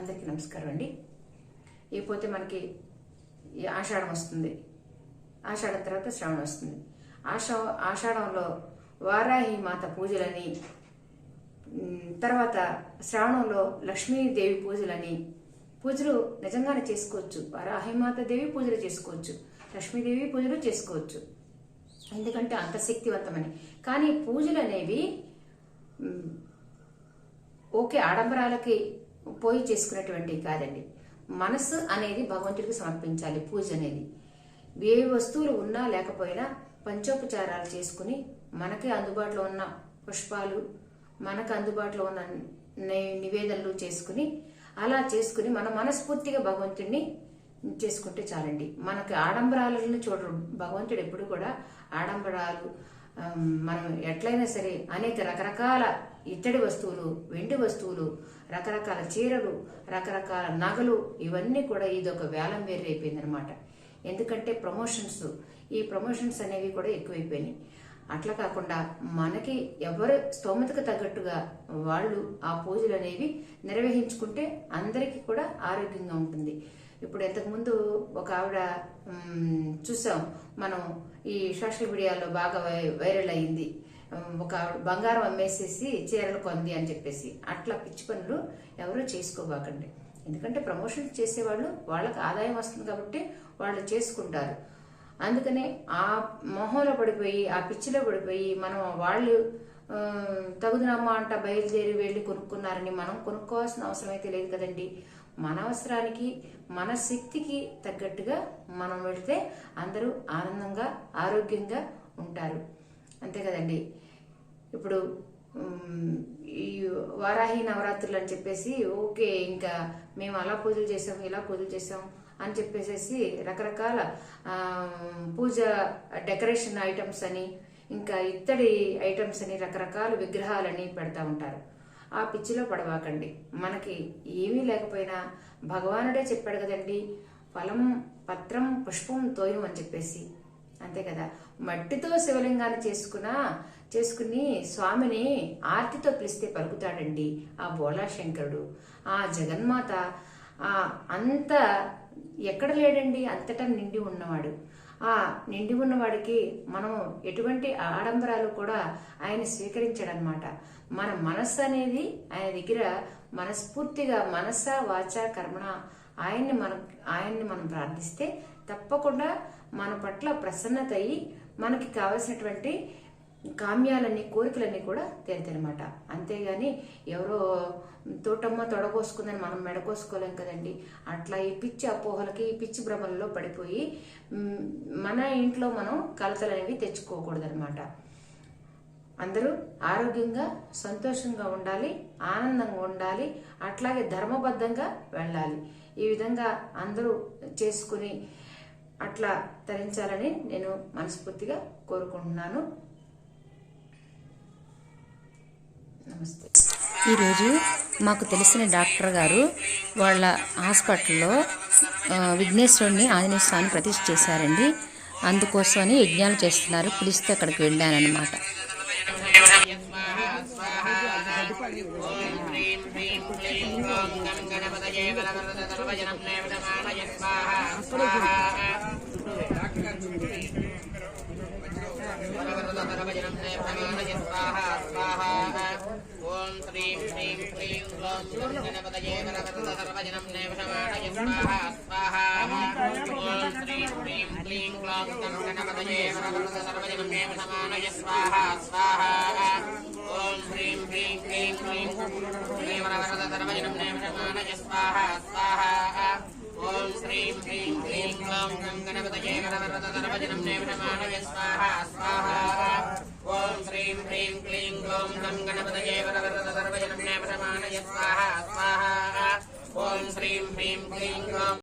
అందరికీ నమస్కారం అండి. ఇకపోతే మనకి ఆషాఢం వస్తుంది. ఆషాఢం తర్వాత శ్రావణం వస్తుంది. ఆషా ఆషాఢంలో వారాహి మాత పూజలని తర్వాత శ్రావణంలో లక్ష్మీదేవి పూజలని పూజలు నిజంగానే చేసుకోవచ్చు. వారాహిమాత దేవి పూజలు చేసుకోవచ్చు. లక్ష్మీదేవి పూజలు చేసుకోవచ్చు. ఎందుకంటే అంత శక్తివంతమని. కానీ పూజలు అనేవి ఓకే ఆడంబరాలకి పోయి చేసుకునేటువంటివి కాదండి. మనస్సు అనేది భగవంతుడికి సమర్పించాలి పూజ అనేది. ఏ వస్తువులు ఉన్నా లేకపోయినా పంచోపచారాలు చేసుకుని మనకి అందుబాటులో ఉన్న పుష్పాలు మనకు అందుబాటులో ఉన్న నివేదనలు చేసుకుని అలా చేసుకుని మన మనస్ఫూర్తిగా భగవంతుడిని చేసుకుంటే చాలండి. మనకి ఆడంబరాలను చూడరు. భగవంతుడు ఎప్పుడు కూడా ఆడంబరాలు మనం ఎట్లయినా సరే అనేక రకరకాల ఇత్తడి వస్తువులు వెండి వస్తువులు రకరకాల చీరలు రకరకాల నగలు ఇవన్నీ కూడా ఇది ఒక వేలం వేరు అయిపోయింది అనమాట ఎందుకంటే ప్రమోషన్స్ ఈ ప్రమోషన్స్ అనేవి కూడా ఎక్కువైపోయినాయి. అట్లా కాకుండా మనకి ఎవరు స్తోమతకు తగ్గట్టుగా వాళ్ళు ఆ పూజలు అనేవి నిర్వహించుకుంటే అందరికీ కూడా ఆరోగ్యంగా ఉంటుంది. ఇప్పుడు ఇంతకుముందు ఒక ఆవిడ చూసాం. మనం ఈ సోషల్ మీడియాలో బాగా వై- వైరల్ అయింది. ఒక ఆవిడ బంగారం అమ్మేసేసి చీరలు కొంది అని చెప్పేసి. అట్లా పిచ్చి పనులు ఎవరు చేసుకోబాకండి. ఎందుకంటే ప్రమోషన్ చేసేవాళ్ళు వాళ్ళకి ఆదాయం వస్తుంది కాబట్టి వాళ్ళు చేసుకుంటారు. అందుకనే ఆ మొహంలో పడిపోయి ఆ పిచ్చిలో పడిపోయి మనం వాళ్ళు తగుదనమ్మ అంట బయలుదేరి వెళ్ళి కొనుక్కున్నారని మనం కొనుక్కోవాల్సిన అవసరం అయితే లేదు కదండి. మన అవసరానికి మన శక్తికి తగ్గట్టుగా మనం వెళితే అందరూ ఆనందంగా ఆరోగ్యంగా ఉంటారు. అంతే కదండి. ఇప్పుడు ఈ వారాహి నవరాత్రులు అని చెప్పేసి ఓకే ఇంకా మేము అలా పూజలు చేసాం ఇలా పూజలు చేసాం అని చెప్పేసి రకరకాల పూజ డెకరేషన్ ఐటమ్స్ అని ఇంకా ఇత్తడి ఐటమ్స్ అని రకరకాల విగ్రహాలని పెడతా ఉంటారు. ఆ పిచ్చిలో పడవాకండి. మనకి ఏమీ లేకపోయినా భగవానుడే చెప్పాడు కదండి ఫలం పత్రం పుష్పం తోయం అని చెప్పేసి. అంతే కదా? మట్టితో శివలింగాన్ని చేసుకున్నా చేసుకుని స్వామిని ఆర్తితో పిలిస్తే పలుకుతాడండి ఆ బోలా శంకరుడు ఆ జగన్మాత ఆ అంత ఎక్కడ లేడండి అంతటా నిండి ఉన్నవాడు. ఆ నిండి ఉన్నవాడికి మనం ఎటువంటి ఆడంబరాలు కూడా ఆయన స్వీకరించాడనమాట మన మనస్సు అనేది ఆయన దగ్గర మనస్ఫూర్తిగా మనస వాచ కర్మణ ఆయన్ని మనం ఆయన్ని మనం ప్రార్థిస్తే తప్పకుండా మన పట్ల ప్రసన్నత అయ్యి మనకి కావలసినటువంటి కామ్యాలన్నీ కోరికలన్నీ కూడా తీరుతాయన్నమాట. అంతేగాని ఎవరో తోటమ్మ తొడగోసుకుందని మనం మెడకోసుకోలేం కదండి. అట్లా ఈ పిచ్చి అపోహలకి ఈ పిచ్చి భ్రమలలో పడిపోయి మన ఇంట్లో మనం కలతలు అనేవి తెచ్చుకోకూడదనమాట అందరూ ఆరోగ్యంగా సంతోషంగా ఉండాలి ఆనందంగా ఉండాలి అట్లాగే ధర్మబద్ధంగా వెళ్ళాలి. ఈ విధంగా అందరూ చేసుకుని అట్లా తరించాలని నేను మనస్ఫూర్తిగా కోరుకుంటున్నాను. ఈరోజు మాకు తెలిసిన డాక్టర్ గారు వాళ్ళ హాస్పిటల్లో విఘ్నేశ్వరుని ఆంజనేయ స్వామిని ప్రతిష్ఠ చేశారండి. అందుకోసమని యజ్ఞాలు చేస్తున్నారు. పిలిస్తే అక్కడికి వెళ్ళానన్నమాట. హ్రీం క్లీం గ్లౌం గణపతయే వరవరద సర్వజనం నేవశమాణయ స్వాహా స్వాహా ఓం శ్రీం హ్రీం క్లీం గ్లౌం